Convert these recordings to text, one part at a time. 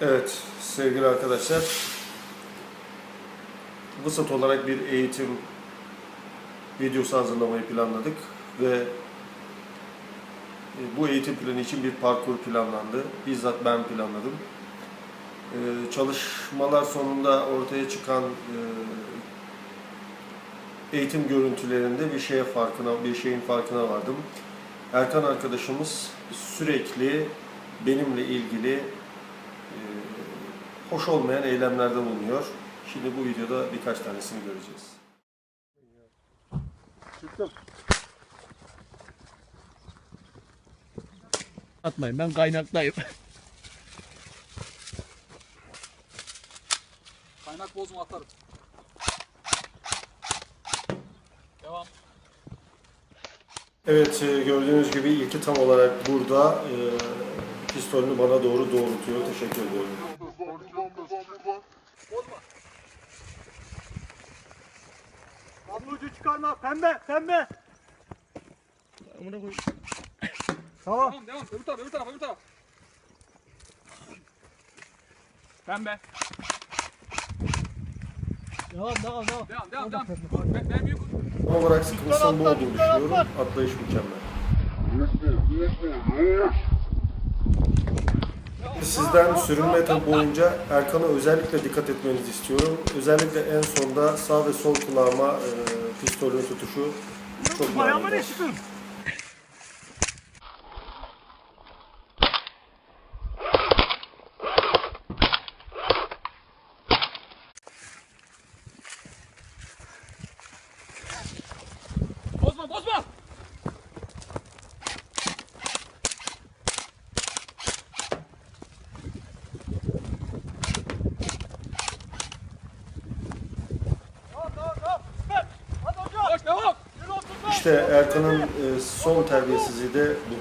Evet sevgili arkadaşlar. Vısat olarak bir eğitim videosu hazırlamayı planladık ve e, bu eğitim planı için bir parkur planlandı. Bizzat ben planladım. E, Çalışmalar sonunda ortaya çıkan e, eğitim görüntülerinde bir şeye farkına, bir şeyin farkına vardım. Erkan arkadaşımız sürekli benimle ilgili hoş olmayan eylemlerde bulunuyor. Şimdi bu videoda birkaç tanesini göreceğiz. Çıktım. Atmayın ben kaynaktayım. Kaynak bozma atarım. Devam. Evet e, gördüğünüz gibi ilki tam olarak burada e, pistolünü bana doğru doğrultuyor. Teşekkür ediyorum. Kablocu çıkarma. Pembe. Pembe. Amına koy. Tamam. Devam devam. Öbür taraf öbür taraf öbür taraf. Pembe. Devam devam devam. Devam devam devam. Ben, ben büyük. Tam olarak sıkıntısının bu olduğunu düşünüyorum. Atlayış mükemmel. Sizden sürünme etapı boyunca Erkan'a özellikle dikkat etmenizi istiyorum. Özellikle en sonda sağ ve sol kulağıma e, pistolün tutuşu çok Ayağıma ne manidar. çıktın? Bozma bozma. Tamam tamam tamam. Süper. Hadi hocam. Koş devam. Yürü otur. İşte Erkan'ın e, son terbiyesizliği de bu.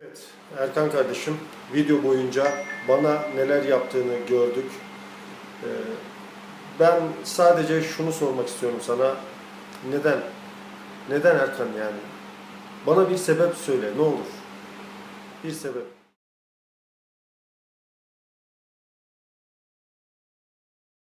Evet, Erkan kardeşim video boyunca bana neler yaptığını gördük. Ee, Ben sadece şunu sormak istiyorum sana. Neden? Neden Erkan yani? Bana bir sebep söyle ne olur. Bir sebep.